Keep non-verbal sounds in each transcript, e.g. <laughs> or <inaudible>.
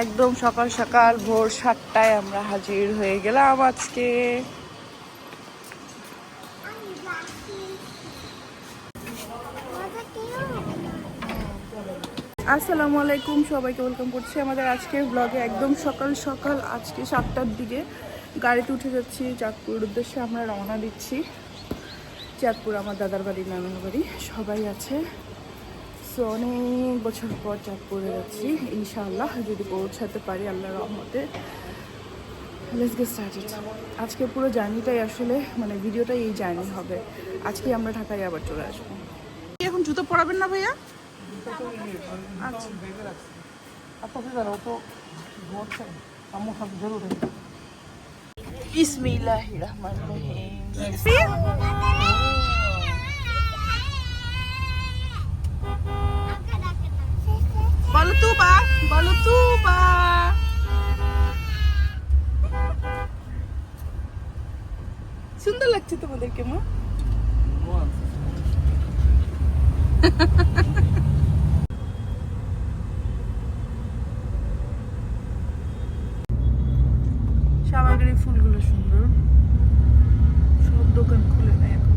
একদম সকাল সকাল ভোর সাতটায় আমরা হাজির হয়ে গেলাম আজকে। আসসালামু আলাইকুম, সবাইকে ওয়েলকাম করছি আমাদের আজকের ব্লগে একদম সকাল সকাল আজকে সাতটার দিকে গাড়িতে উঠে যাচ্ছি চাঁদপুরের উদ্দেশ্যে আমরা রওনা দিচ্ছি। চাঁদপুর আমার দাদার বাড়ি নানার বাড়ি, সবাই আছে। সো অনেক বছর পর চাঁদপুরে যাচ্ছি, ইনশাআল্লাহ, যদি পৌঁছাতে পারি আল্লাহ রহমতে। লেটস গেট স্টার্টেড আজকে পুরো জার্নিটাই আসলে মানে ভিডিওটাই এই জার্নি হবে। আজকে আমরা ঢাকায় আবার চলে আসব। এখন জুতো পরাবেন না ভাইয়া? আচ্ছা। বিসমিল্লাহির রহমানির রহিম। বলো তুবা বলো তুবা সুন্দর লাগছে তোমাদেরকে মা। সামগ্রী ফুলগুলো সুন্দর সব দোকান খুলে নেয় এখন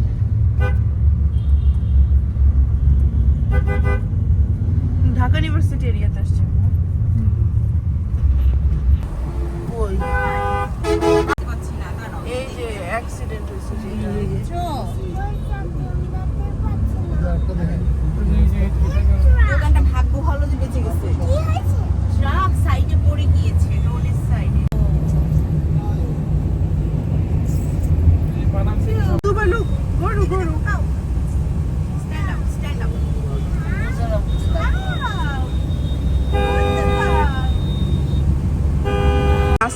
ঢাকা ইউনিভার্সিটি এরিয়াতে আসছে আমরা। ওই এই যে অ্যাক্সিডেন্ট হয়েছে যে দোকানটা ভাগ্য ভালো যে বেঁচে গেছে ট্রাক সাইডে পড়ে গিয়েছে রোডের সাইডে তুবালু গরু গরু স্ট্যান্ড আপ স্ট্যান্ড আপ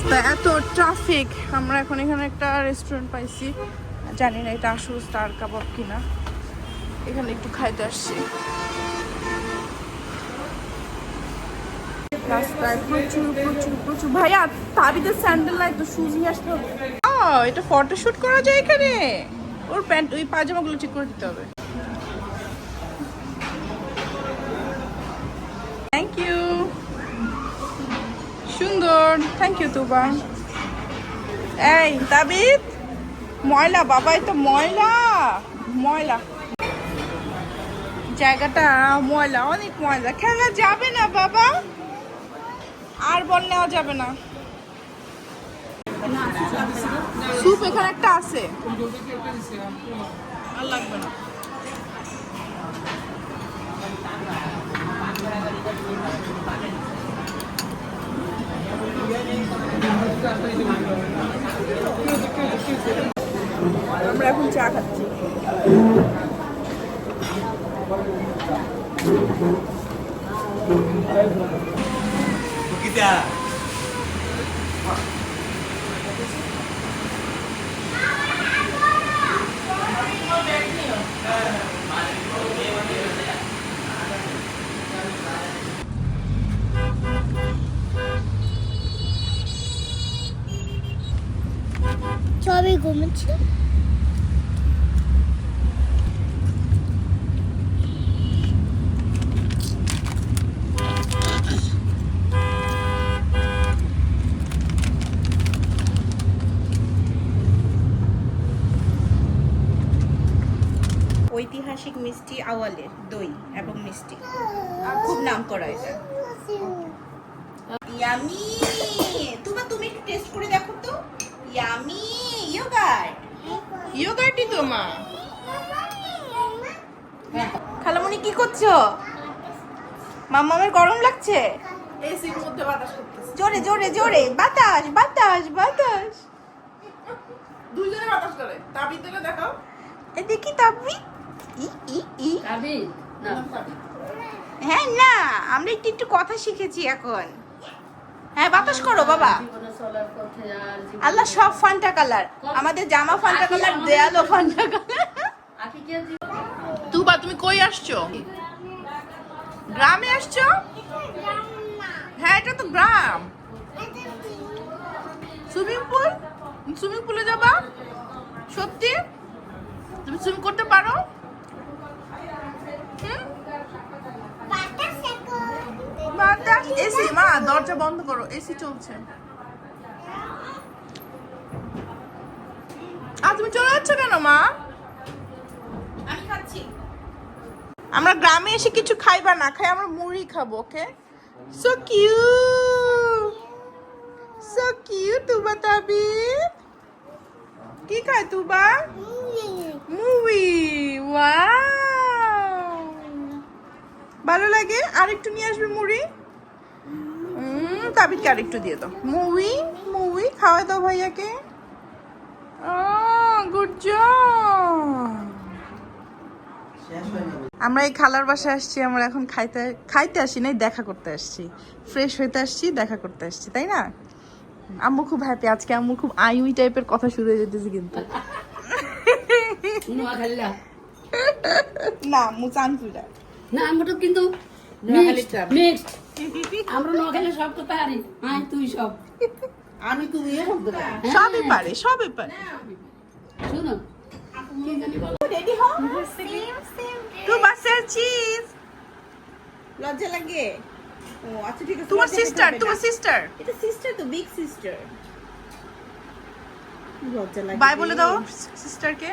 রাস্তা, এত ট্রাফিক আমরা এখন এখানে একটা রেস্টুরেন্ট পাইছি। জানি না এটা আসল স্টার কাবাব কিনা। এখানে একটু খাইতে আসছি। প্রচুর প্রচুর প্রচুর। ভাইয়া, তাবিদের স্যান্ডেল নাই তো শুজ নিয়ে আসতে হবে। ও এটা ফটোশুট করা যায় এখানে? ওর প্যান্ট ওই পাজামাগুলো ঠিক করে দিতে হবে থ্যাংক ইউ সুন্দর থ্যাংক ইউ তুবা এই তাবিদ ময়লা, বাবা তো ময়লা! ময়লা। জায়গাটা ময়লা, অনেক ময়লা। খেলা যাবে না, বাবা! আর বল নেওয়া যাবে না। স্যুপ এখানে একটা আছে। আর লাগবে না। আমরা এখন চা খাচ্ছি। সবাই ঘুমাচ্ছে ঐতিহাসিক মিষ্টি আওয়ালের দই এবং মিষ্টি। খুব নাম করা এটা। ইয়ামি তোমার তুমি একটু টেস্ট করে দেখো তো। ইয়ামি ইয়োগার্ট ইয়োগার্টই তো মা। খালামণি কি করছ? মাম্মামের গরম লাগছে? এসির মধ্যে বাতাস করতেছে। জোরে জোরে জোরে। বাতাস বাতাস বাতাস। দুইজনে বাতাস করে। তাবিদ দিলে দেখাও। এ দেখি তাবি। ই ই ই। তাবিদ হ্যাঁ না। আমরা একটু একটু কথা শিখেছি এখন। হ্যাঁ বাতাস করো বাবা। আল্লাহ সব ফান্টা কালার। আমাদের জামা ফান্টা কালার দেয়ালও ফান্টা কালার। তুবা তুমি কই আসছো? গ্রামে আসছো? হ্যাঁ এটা তো গ্রাম। Swimming pool? সুইমিং পুলে যাবা? সত্যি? তুমি সুইমিং করতে পারো? হুম? বাতাস এসি মা দরজা বন্ধ করো এসি চলছে। আর তুমি চলে যাচ্ছ কেন মা? আমি খাচ্ছি। আমরা গ্রামে এসে কিছু খাইবা না খাই আমরা মুড়ি খাব okay so cute so cute Tuba Tabi. কি খায় তুবা? মুভি ওয়াও ভালো লাগে? আরেকটু নিয়ে আসবে মুড়ি? তাবিদকে আরেকটু দিয়ে দাও। মুভি মুভি খাওয়া দাও ভাইয়াকে। গুড আমরা এই খালার বাসায় আসছি আমরা এখন খাইতে খাইতে আসি নাই দেখা করতে আসছি। ফ্রেশ হইতে আসছি দেখা করতে আসছি তাই না? আম্মু খুব হ্যাপি আজকে আম্মু খুব আইউই টাইপের কথা শুরু হয়ে যেতেছে কিন্তু। না আম্মু চানপুরা না <laughs> আমরা তো কিন্তু মিক্সড আমরা নোয়াখালী সব তো পারি হ্যাঁ তুই সব। আমি তুমি সবই পারে সবই পারে। শুনো কি বাসের চিজ লজ্জা লাগে। ও আচ্ছা ঠিক আছে তোমার সিস্টার তোমার সিস্টার এটা সিস্টার তো বিগ সিস্টার লজ্জা লাগে বাই বলে দাও সিস্টারকে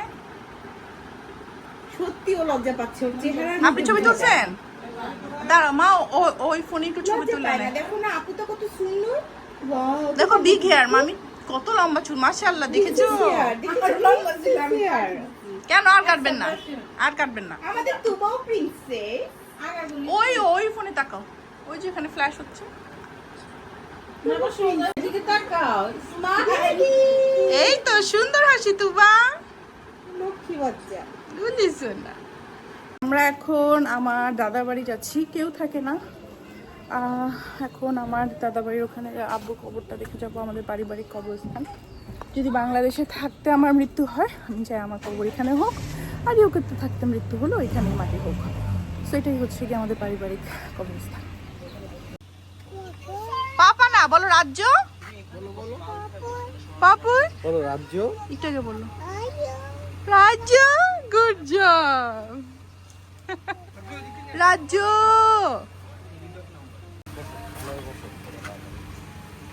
সত্যি ও লজ্জা পাচ্ছে ওর চেহারা আপনি ছবি তুলছেন? দাঁড়া মা ও- ওই ফোনে একটু ছবি তুলে নেয়। দেখো না আপু তো কত সুন্দর। দেখো বিগ হেয়ার মামি কত লম্বা চুল মাশাআল্লাহ দেখেছ। কেন? আর কাটবেন না। আর কাটবেন না। আমাদের তুবাও প্রিন্সেস ওই ওই ফোনে তাকাও। ওই যে এখানে ফ্ল্যাশ হচ্ছে। এদিকে তাকাও। স্মার্ট এই তো সুন্দর হাসি তুবা লক্ষ্মী বাচ্চা বুঝিস না? আমরা এখন আমার দাদা বাড়ি যাচ্ছি কেউ থাকে না। এখন আমার দাদা বাড়ির ওখানে আব্বু কবরটা দেখে যাব আমাদের পারিবারিক কবরস্থান। যদি বাংলাদেশে থাকতে আমার মৃত্যু হয় আমি চাই আমার কবর এখানে হোক আর ইউকেতে থাকতে মৃত্যু হলো এখানেই মাটি হোক। সো এটাই হচ্ছে কি আমাদের পারিবারিক কবরস্থান। পাপা না বলো রাজ্য। পাপুই বলো। রাজ্য। একটু আগে রাজ্য গুড জব।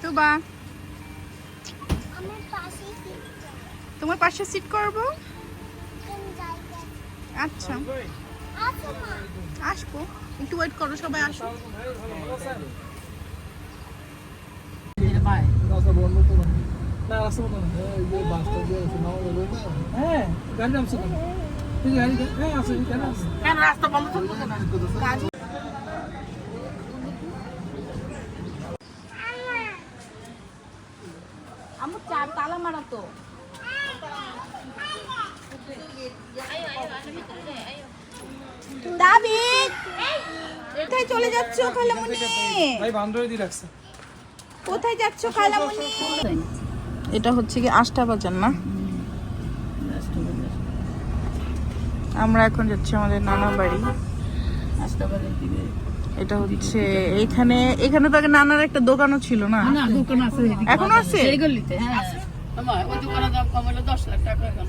তুবা। আমার পাশে তোমার পাশে সিট করব? আচ্ছা। মা। আসব। একটু ওয়েট করো সবাই আসো না রাস্তা মতো না। এই যে বাসটা দিয়ে আছে নাও বলে না হ্যাঁ। গাড়ি নামছে গাড়ি হ্যাঁ আছে কেন আছে কেন রাস্তা বন্ধ থাকবে কাজ চার তালা মারা তো। কোথায় চলে যাচ্ছ খালামুনি? ভাই বান্ধবী দিয়ে রাখছে কোথায় যাচ্ছ খালামুনি? এটা হচ্ছে কি আষ্টা বাজার না? আমরা এখন যাচ্ছি আমাদের নানা বাড়ি। এটা হচ্ছে এখানে এখানে তো আগে নানার একটা দোকানও ছিল না? না দোকান আছে এদিকে। এখনও আছে? এই গলিতে হ্যাঁ আমার ওই দোকানের দাম কম হলো দশ লাখ টাকা এখন।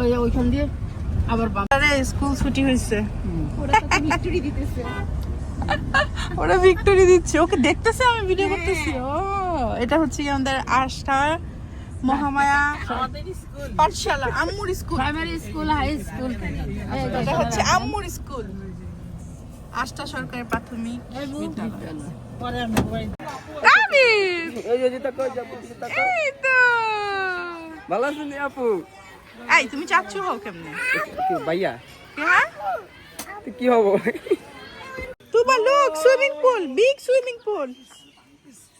ওই ওইখান দিয়ে আবার স্কুল ছুটি হয়েছে। ওরা তো ভিক্টরি ওরা ভিক্টোরি দিচ্ছে। ওকে দেখতেছে আমি ভিডিও করতেছি। ও। এটা হচ্ছে কি আমাদের আস্থা মহামায়া পাঠশালা আম্মুর school. Primary school high school এটা হচ্ছে আম্মুর স্কুল। আস্থা সরকারি প্রাথমিক বিদ্যালয়। রাবিব! এই যে যেটা কই যাব এই তো। ভালো আছেন আপু? এই তুমি চাচ্ছু হও কেমনে? কি ভাইয়া? হ্যাঁ? কি হব? Tuba look swimming pool big swimming pool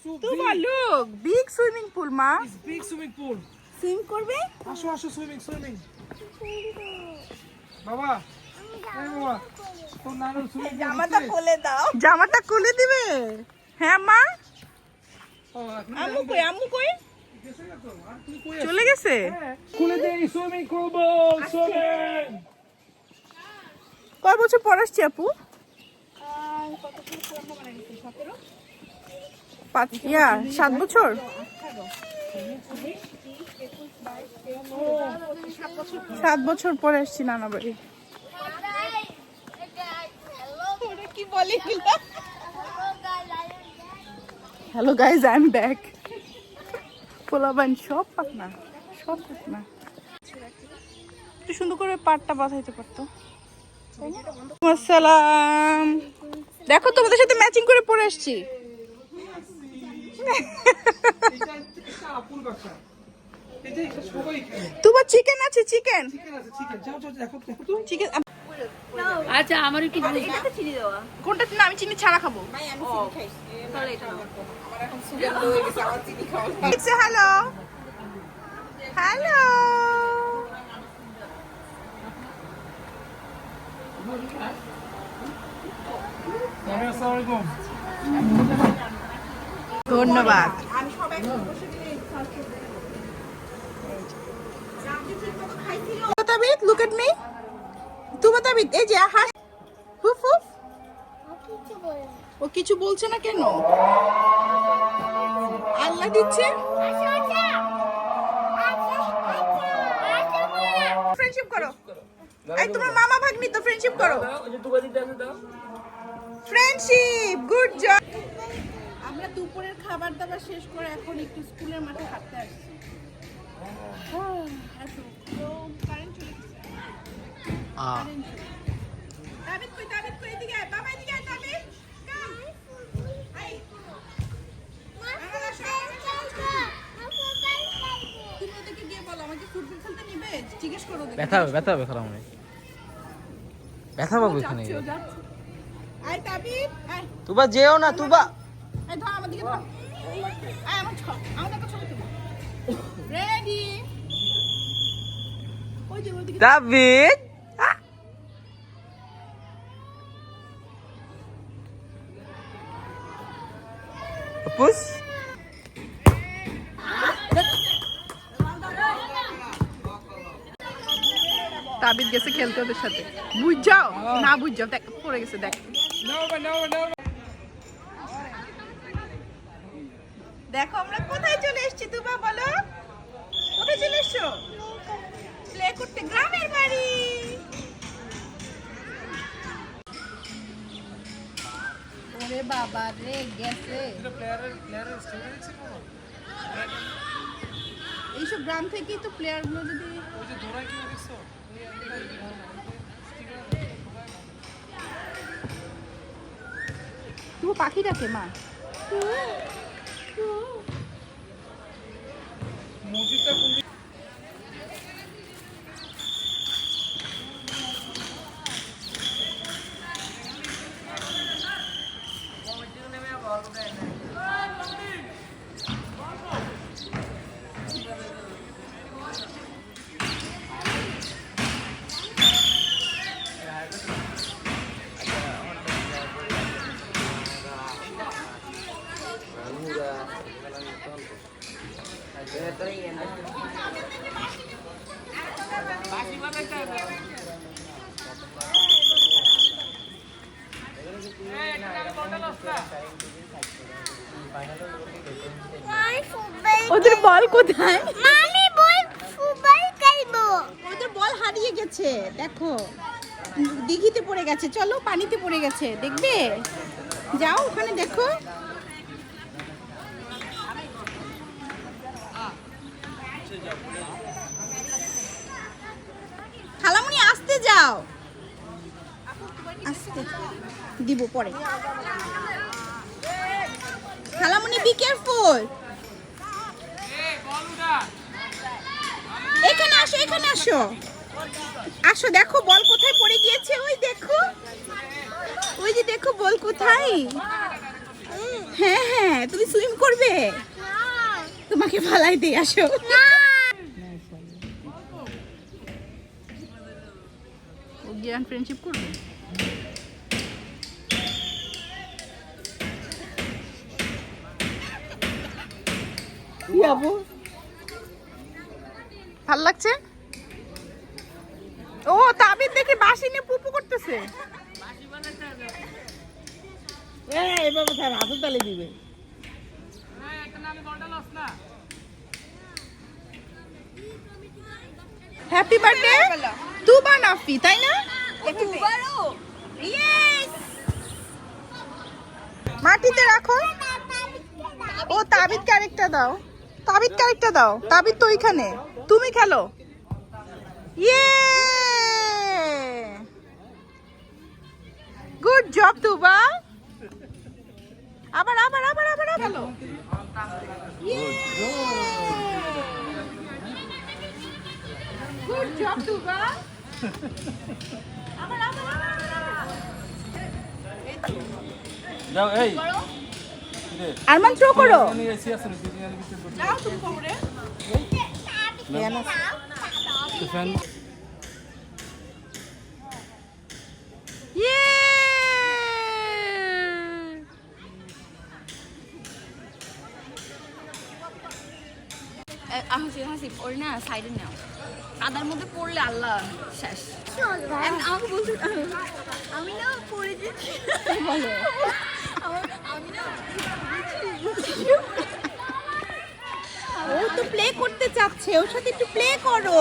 Tuba look big swimming pool মা। বিগ সুইমিং পুল সুইম করবে? আসো আসো সুইমিং সুইমিং বাবা। এই বাবা তোর নানুর সুইমিং জামাটা খুলে দাও। জামাটা খুলে দিবে? হ্যাঁ মা। ও আম্মু কই আম্মু কই? গেছে না তো? আর তুমি কই চলে গেছে? খুলে সুইমিং করব সুইমিং কয় বছর পর আসছি আপু? পাঁচ ইয়া সাত বছর? সাত বছর পরে আসছি নানা বাড়ি। কি বলে hello guys I am back পোলাবান সব পাকনা সব পাকনা একটু সুন্দর করে পাটটা বাঁধাইতে পারতো। আসসালাম। দেখো তোমাদের সাথে ম্যাচিং করে পরে এসছি এটা এটা আপুর বাসা এটা এটা সবাই খায় তোমার চিকেন আছে চিকেন চিকেন আছে চিকেন যাও যাও দেখো দেখো তো। চিকেন আচ্ছা আমারও কি কোনটা না আমি চিনি ছাড়া খাব। হ্যালো হ্যালো আসসালামু আলাইকুম ধন্যবাদ। তুবাতাবিদ লুক এট মি তুবাতাবিদ এই যে হাস। হুফ হুফ। ও কিছু বলছে না কেন? আল্লাহ দিচ্ছে। ফ্রেন্ডশিপ করো। এই তোমার মামা ভাগ্নি তো ফ্রেন্ডশিপ করো। ফ্রেন্ডশিপ গুড জব আমরা দুপুরের খাবার দাবার শেষ করে এখন একটু স্কুলের মাঠে হাঁটতে আসছি। ব্যথা হবে ব্যথা হবে খারাপ ব্যথা পাবো এখানে তুবা যেও না তুবা। এই ধর আমার দিকে ধর। আয় আমার ছ আমাদের একটা ছবি তুলো। রেডি ওই যে ওইদিকে দাবিদ পুস। তাবিদ গেছে খেলতে ওদের সাথে। বুঝ যাও না বুঝ যাও দেখ পড়ে গেছে দেখ। দেখো আমরা কোথায় চলে এসেছি তুবা বলো? কোথায় চলে এসছো? প্লে করতে গ্রামের বাড়ি। ওরে বাবা রে গেছে। এইসব গ্রাম থেকেই তো প্লেয়ারগুলো যদি ওই যে দৌড়ায় কি দেখছ তুই পাখি মা। মসজিদটা কোন ওদের বল কোথায় মামি বল ফুটবল খেলব ওদের বল হারিয়ে গেছে, দেখো। দিঘিতে পড়ে গেছে, চলো পানিতে পড়ে গেছে, দেখবে? যাও ওখানে দেখো। খালামুনি, আসতে যাও। আসতে দিব পরে। খালামুনি বি কেয়ারফুল এখানে আসো এখানে আসো। আসো দেখো বল কোথায় পড়ে গিয়েছে? ওই দেখো। ওই যে দেখো বল কোথায়? হ্যাঁ হ্যাঁ তুমি সুইম করবে? তোমাকে ফালাই দিয়ে আসো। জ্ঞান ফ্রেন্ডশিপ করবে? ভালো লাগছে? বাসি নিয়ে পুপু করতেছে। স্যার তালে দিবে। হ্যাপি বার্থডে তুবা নাফি তাই না? মাটিতে রাখো। ও তাবিদ ক্যারেক্টার দাও। তাবিদ ক্যারেক্টার দাও। তাবিদ তো ওইখানে। তুমি খেলো। ইয়ে গুড জব তুবা আবার আবার আবার আবার আবার। গুড জব তুবা আবার আবার আবার যাও এই। আরমান থ্রো করো। যাও তুমি কোমরে ফ্যান ইয়ে ওর না সাইডে নাও। কাদার মধ্যে পড়লে আল্লাহ শেষ। And আমাকে বলছে আমি না পড়ে বলো। আমি না ও তো প্লে করতে চাচ্ছে ওর সাথে একটু প্লে করো।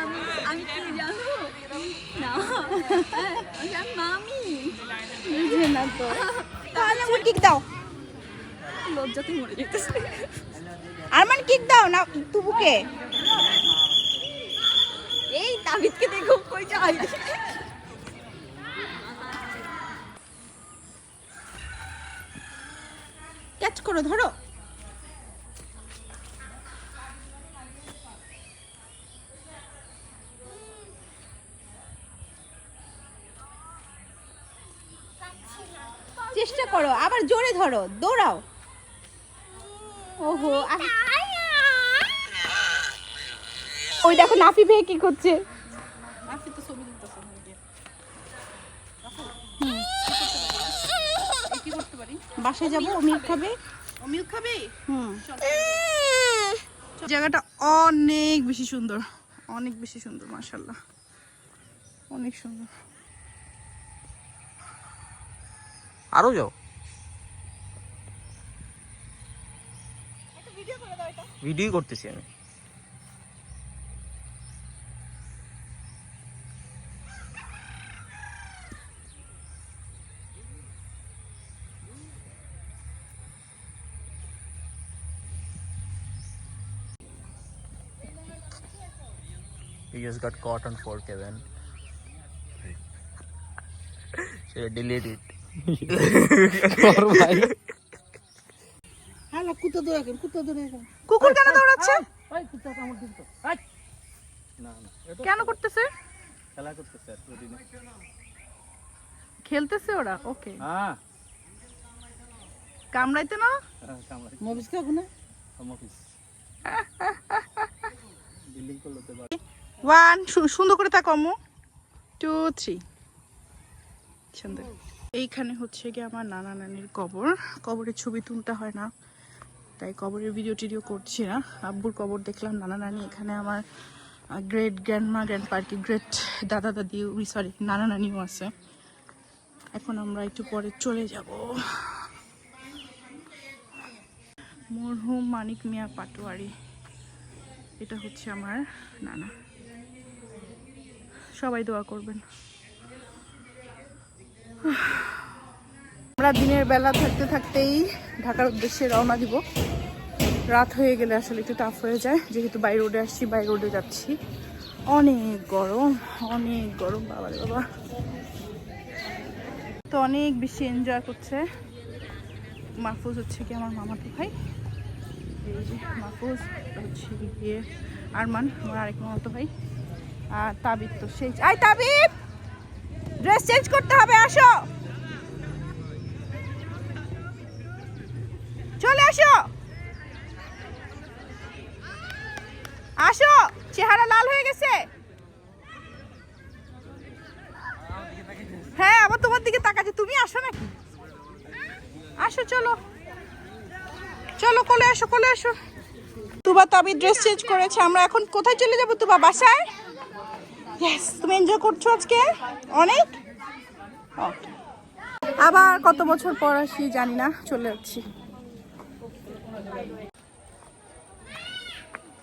আমি আমি কি জানো? না। আমি মামি। বুঝে না তো। তাহলে আমার কিক দাও। লজ্জাতে মরে যেতেছে দাও না তুবুকে। এই তাবিদকে দেখো কই যাই ক্যাচ করো ধরো। চেষ্টা করো আবার জোরে ধরো দৌড়াও। ওহো ওই দেখো নাফি ভে কি করছে। কি বাসায় যাব মিল্ক খাবে। মিল্ক খাবি? হুম। জায়গাটা অনেক বেশি সুন্দর। অনেক বেশি সুন্দর মাশাল্লাহ অনেক সুন্দর। আরও যাও। ভিডিও করতেছি আমি। You just got caught on 4 Kevin. so delete it. হ্যাঁ কুত্তা ধরে কুত্তা ধরে কুকুর কেন দৌড়াচ্ছে? ওই কুত্তা কামড় দিন তো। না না কেন করতেছে? খেলা করতেছে প্রতিদিন খেলতেছে ওরা? ওকে হ্যাঁ। কামড়াইতে না? কামড়াই মবিস খাব না হোম বিল্ডিং করল তো এবার। ওয়ান সুন্দর করে তাকাও আম্মু। টু থ্রি সুন্দর। এইখানে হচ্ছে গিয়ে আমার নানা নানির কবর। কবরের ছবি তুলতে হয় না। তাই কবরের ভিডিও টিডিও করছি না। আব্বুর কবর দেখলাম, নানা নানি এখানে আমার গ্রেট গ্র্যান্ডমা গ্র্যান্ড পার্কি গ্রেট দাদা, দাদি সরি নানা নানিও আছে। এখন আমরা একটু পরে চলে যাব। মরহুম মানিক মিয়া পাটোয়ারি। এটা হচ্ছে আমার নানা। সবাই দোয়া করবেন। আমরা দিনের বেলা থাকতে থাকতেই ঢাকার উদ্দেশ্যে রওনা দিব। রাত হয়ে গেলে আসলে একটু টাফ হয়ে যায়। যেহেতু বাই রোডে আসছি বাই রোডে যাচ্ছি। অনেক গরম অনেক গরম, বাবা রে বাবা। তো অনেক বেশি এনজয় করছে। মাহফুজ হচ্ছে কি আমার মামাতো ভাই। এই যে মাহফুজ হচ্ছে গিয়ে আরমান, আমার আরেক মামাতো ভাই। আর তাবিদ তো সেই আই তাবিদ ড্রেস চেঞ্জ করতে হবে, আসো! চলে আসো! আসো! চেহারা লাল হয়ে গেছে! হ্যাঁ আবার তোমার দিকে তাকাচ্ছে। তুমি আসো নাকি? আসো, চলো। চলো, কোলে আসো কোলে আসো। তুবা তাবি ড্রেস চেঞ্জ করেছে, আমরা এখন কোথায় চলে যাব তুবা? বাসায়? ইয়েস তুমি এনজয় করছ আজকে? অনেক. আবার কত বছর পর আসি জানি না চলে যাচ্ছি।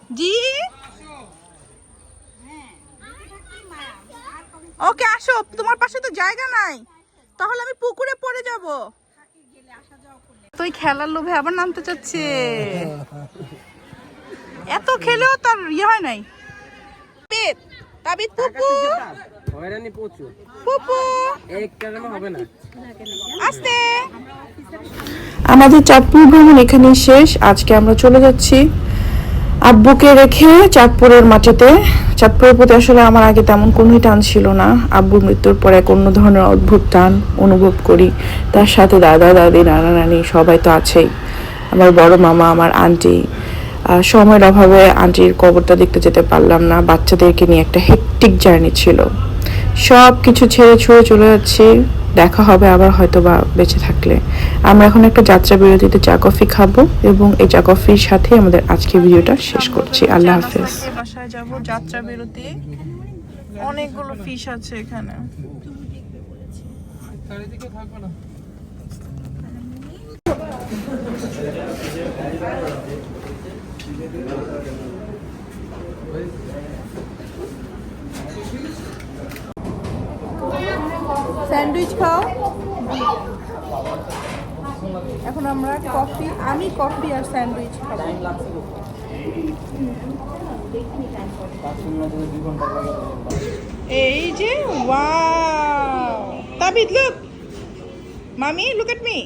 জি? ওকে আসো। তোমার পাশে তো জায়গা নাই। তাহলে আমি পুকুরে পড়ে যাব। এতই খেলার লোভে আবার নামতে চাচ্ছে <laughs> এত খেলেও তার ইয়ে হয় নাই। তাবিদ তাবিদ পুপু। হয়রানি প্রচুর। পুপু। এক কারণে হবে না। আস্তে। আমাদের চাঁদপুর ভ্রমণ এখানে শেষ। আজকে আমরা চলে যাচ্ছি আব্বুকে রেখে চাঁদপুরের মাটিতে। চাঁদপুরের প্রতি আসলে আমার আগে তেমন কোনোই টান ছিল না। আব্বুর মৃত্যুর পর এক অন্য ধরনের অদ্ভুত টান অনুভব করি। তার সাথে দাদা দাদি নানা নানি সবাই তো আছেই। আমার বড় মামা আমার আন্টি সময়ের অভাবে আন্টির কবরটা দেখতে যেতে পারলাম না। বাচ্চাদেরকে নিয়ে একটা হেকটিক জার্নি ছিল। সব কিছু ছেড়ে ছুঁড়ে চলে যাচ্ছি। দেখা হবে আবার হয়তো বা বেঁচে থাকলে। আমরা এখন একটা যাত্রা বিরতিতে চা কফি খাব এবং এই চা কফির সাথে আমাদের আজকে ভিডিওটা শেষ করছি। আল্লাহ হাফেজ। বাসায় যাব। যাত্রা বিরতি। অনেকগুলো ফিশ আছে এখানে। না স্যান্ডউইচ খাও। এখন আমরা কফি, আমি কফি আর স্যান্ডউইচ এই যে, ওয়াও। তাবিদ লুক মামি লুক এট মি